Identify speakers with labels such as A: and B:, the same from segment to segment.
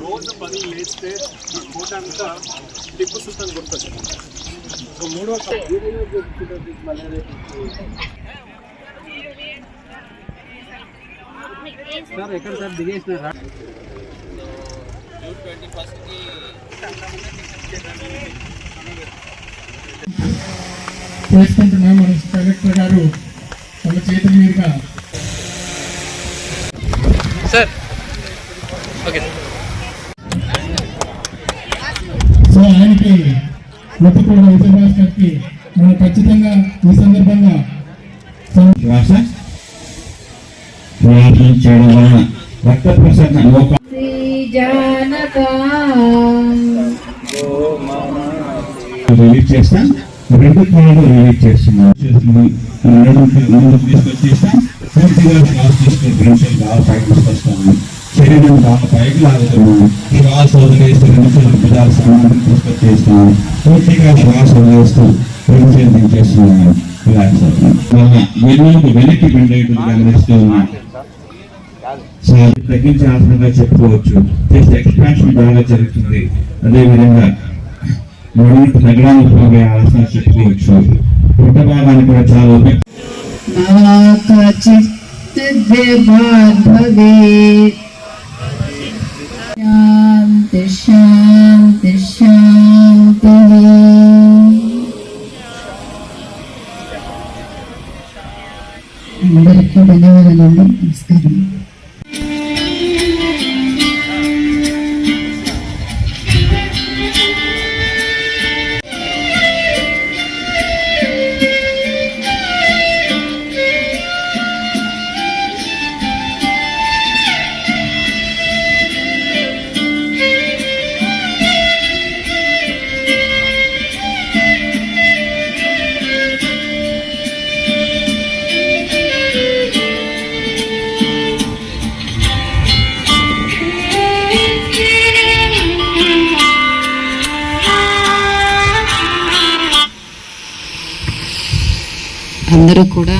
A: రోజు పది లేస్తే ఈ కోట అంతా టిప్పు సుల్తాన్ గుర్తొచ్చింది సో మూడో
B: సార్ ఎక్కడ సార్ దిగేసినారా?
C: చేసుకుంటున్నాం మన కలెక్టర్ గారు తమ చేతుల మీదుగా
B: సార్ ఓకే
C: సో ఆయనకి ముట్టుకోవడం విజయభాస్కర్కి మనం ఖచ్చితంగా ఈ సందర్భంగా
D: శ్వాస శ్వాసం చేయడం వలన రక్త ప్రసరణ లోప రిలీజ్ చేస్తాం రెండు కాళ్ళు రిలీజ్ చేస్తున్నాం చేస్తున్నాం నడుము ముందుకు తీసుకొచ్చేస్తాం పూర్తిగా శ్వాస తీసుకునే బ్రెంచల్ బాగా పైకి తీసుకొస్తాము శరీరం బాగా పైకి లాగుతాము శ్వాస వదిలేస్తూ రెండు చేతులు సమాధానం సమానం తీసుకొచ్చేస్తాం పూర్తిగా శ్వాస వదిలేస్తూ రెండు చేతులు దించేస్తున్నాం రిలాక్స్ అవుతున్నాం వెన్నులకు వెనక్కి బెండ్ గమనిస్తూ ఉన్నాం తగ్గించే ఆసనంగా చెప్పుకోవచ్చు. జస్ట్ ఎక్స్పాన్షన్ బాగా జరుగుతుంది. అదేవిధంగా విధంగా తగ్గడానికి నగరానికి పోగే ఆసన చెప్పుకోవచ్చు. పుట్ట భాగానికి కూడా చాలా ఉపయోగ
E: శాంతి శాంతి అందరూ కూడా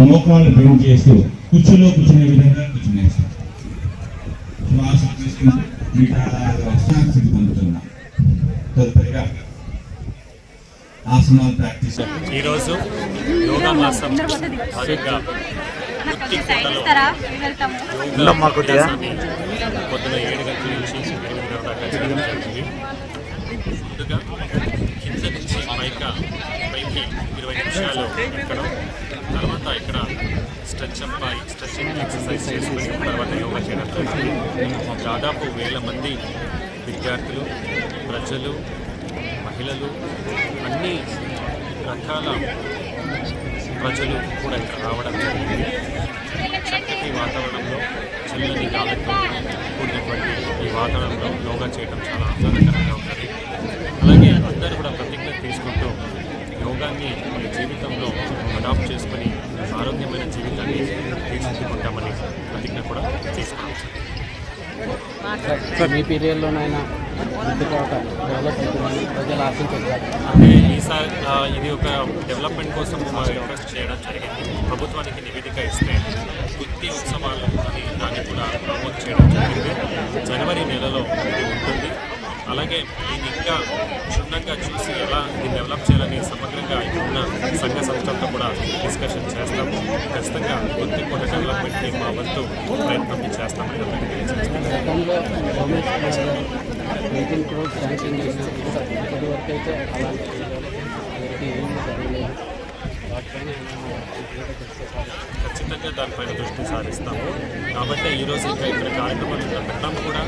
D: మోకాళ్ళు బెండ్ చేస్తూ కుర్చీలో కూర్చునే విధంగా కూర్చునేస్తాం శ్వాస తీసుకుంటూ నిటారుగా స్థితి పొందుతున్నాం. తదుపరిగా ఆసనాలు ప్రాక్టీస్
A: ఈరోజు యోగా మాసం భాగంగా పొద్దున ఏడు గంటల నుంచి ఎనిమిదిన్నర దాకా చేయడం జరిగింది ముందుగా కింద నుంచి పైక పైకి ఇరవై నిమిషాలు ఎక్కడం. తర్వాత ఇక్కడ స్ట్రెచ్ అప్ స్ట్రెచింగ్ ఎక్సర్సైజ్ చేసుకుని తర్వాత యోగా చేయడం దాదాపు వేల మంది విద్యార్థులు ప్రజలు మహిళలు అన్ని రకాల ప్రజలు కూడా ఇక్కడ రావడం జరిగింది. చక్కటి వాతావరణంలో చల్లని గాలితో కూడినటువంటి ఈ వాతావరణంలో యోగా చేయడం చాలా ఆహ్లాదకరంగా ఉంటుంది. అలాగే అందరూ కూడా ప్రతిజ్ఞ తీసుకుంటారు యోగాన్ని మన జీవితంలో అడాప్ట్ చేసుకొని ఆరోగ్యమైన జీవితాన్ని తీర్చిదిద్దుకుంటామని ప్రతిజ్ఞ కూడా
B: సార్. మీ పీరియడ్లోనైనా ప్రజలు ఆశించారు
A: ఈసారి ఇది ఒక డెవలప్మెంట్ కోసం మా రిక్వెస్ట్ చేయడం జరిగింది. ప్రభుత్వానికి నివేదిక ఇస్తే గుత్తి ఉత్సవాలు అని దాన్ని కూడా ప్రమోట్ చేయడం జరిగింది. జనవరి నెలలో ఇది ఉంటుంది. అలాగే దీన్ని ఇంకా క్షుణ్ణంగా చూసి సంఘ సంస్థలతో కూడా డిస్కషన్ చేస్తాము. ఖచ్చితంగా గుత్తి కోట డెవలప్మెంట్ని మా వంతు ప్రయత్నం చేస్తామని అందరికీ
B: వాటిపైన
A: ఖచ్చితంగా దానిపైన దృష్టి సారిస్తాము. కాబట్టి ఈరోజు ఇంకా ఇక్కడ కార్యక్రమాలు పెట్టడం కూడా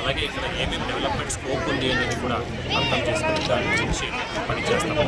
A: అలాగే ఇక్కడ ఏమేమి డెవలప్మెంట్ స్కోప్ ఉంది అనేది కూడా అర్థం చేసుకుని దాని గురించి పనిచేస్తాము.